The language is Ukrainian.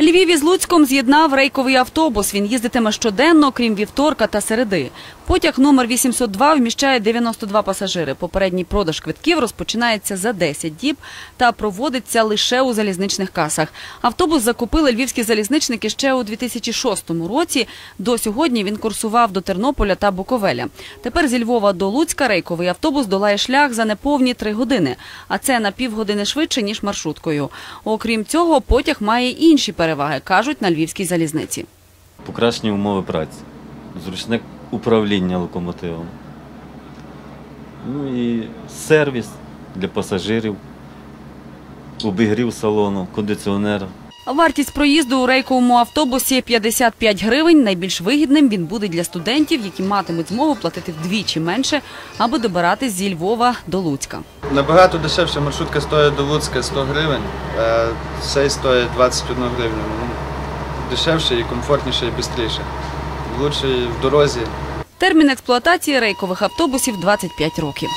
Львів із Луцьком з'єднав рейковий автобус. Він їздитиме щоденно, крім вівторка та середи. Потяг номер 802 вміщає 92 пасажири. Попередній продаж квитків розпочинається за 10 діб та проводиться лише у залізничних касах. Автобус закупили львівські залізничники ще у 2006 році. До сьогодні він курсував до Тернополя та Буковеля. Тепер зі Львова до Луцька рейковий автобус долає шлях за неповні три години, а це на півгодини швидше ніж маршруткою. Окрім цього, потяг має інші переваги, кажуть на львівській залізниці. Покращені умови праці, зручне управління локомотивом. Ну і сервіс для пасажирів, обігрів салону, кондиціонер. Вартість проїзду у рейковому автобусі 55 гривень. Найбільш вигідним він буде для студентів, які матимуть змогу платити вдвічі менше, аби добиратись зі Львова до Луцька. Набагато дешевше маршрутка стоїть до Луцька 100 гривень, а цей стоїть 21 гривню. Ну, Дешевше і комфортніше і швидше. Лучше в дорозі. Термін експлуатації рейкових автобусів 25 років.